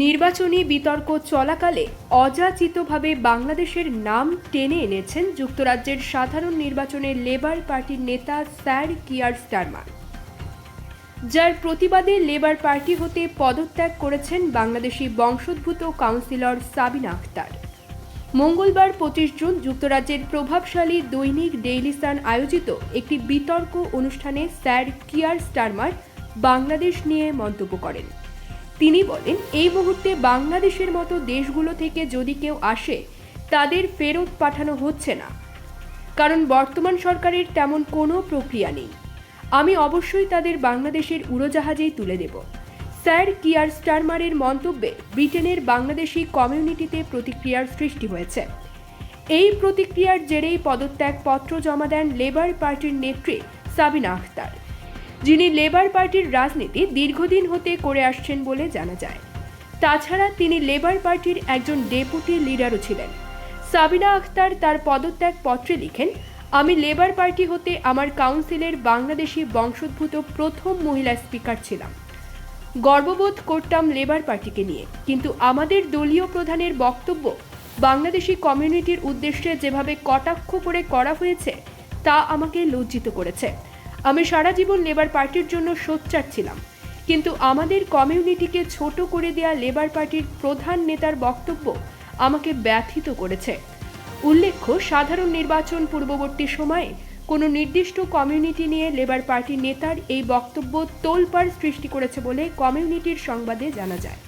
নির্বাচনী বিতর্ক চলাকালে অযাচিতভাবে বাংলাদেশের নাম টেনে এনেছেন যুক্তরাজ্যের সাধারণ নির্বাচনে লেবার পার্টির নেতা স্যার কিয়ার স্টারমার। যার প্রতিবাদে লেবার পার্টি হতে পদত্যাগ করেছেন বাংলাদেশি বংশোদ্ভূত কাউন্সিলর সাবিনা আক্তার মঙ্গলবার পঁচিশ জুন যুক্তরাজ্যের প্রভাবশালী দৈনিক ডেইলি সান আয়োজিত একটি বিতর্ক অনুষ্ঠানে স্যার কিয়ার স্টারমার বাংলাদেশ নিয়ে মন্তব্য করেন। তিনি বলেন, এই মুহূর্তে বাংলাদেশের মতো দেশগুলো থেকে যদি কেউ আসে, তাদের ফেরত পাঠানো হচ্ছে না। কারণ বর্তমান সরকারের তেমন কোনো প্রক্রিয়া নেই। আমি অবশ্যই তাদের বাংলাদেশের উড়োজাহাজেই তুলে দেব। স্যার কিয়ার স্টারমারের মন্তব্যে, ব্রিটেনের বাংলাদেশি কমিউনিটিতে প্রতিক্রিয়ার সৃষ্টি হয়েছে। এই প্রতিক্রিয়ার জেরেই পদত্যাগ পত্র জমা দেন লেবার পার্টির নেত্রী সাবিনা আখতার। যিনি লেবার পার্টির রাজনীতি দীর্ঘদিন হতে করে আসছেন বলে জানা যায়। তাছাড়া তিনি লেবার পার্টির একজন ডেপুটি লিডারও ছিলেন। সাবিনা আখতার তার পদত্যাগ পত্রে লিখেন, আমি লেবার পার্টি হতে আমার কাউন্সিলের বাংলাদেশি বংশোদ্ভূত প্রথম মহিলা স্পিকার ছিলাম। গর্ববোধ করতাম লেবার পার্টিকে নিয়ে, কিন্তু আমাদের দলীয় প্রধানের বক্তব্য বাংলাদেশি কমিউনিটির উদ্দেশ্যে যেভাবে কটাক্ষ করে করা হয়েছে, তা আমাকে লজ্জিত করেছে। আমি সারা জীবন লেবার পার্টির জন্য সোচ্চার ছিলাম। কিন্তু আমাদের কমিউনিটিকে ছোট করে দেয়া লেবার পার্টির প্রধান নেতার বক্তব্য আমাকে ব্যথিত করেছে। উল্লেখ্য, সাধারণ নির্বাচন পূর্ববর্তী সময়ে কোনো নির্দিষ্ট কমিউনিটি নিয়ে লেবার পার্টি নেতার এই বক্তব্য তোলপাড় সৃষ্টি করেছে বলে কমিউনিটির সংবাদে জানা যায়।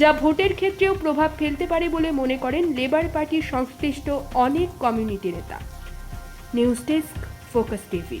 যা ভোটের ক্ষেত্রেও প্রভাব ফেলতে পারে বলে মনে করেন লেবার পার্টির সংশ্লিষ্ট অনেক কমিউনিটি নেতা। News desk, focus TV.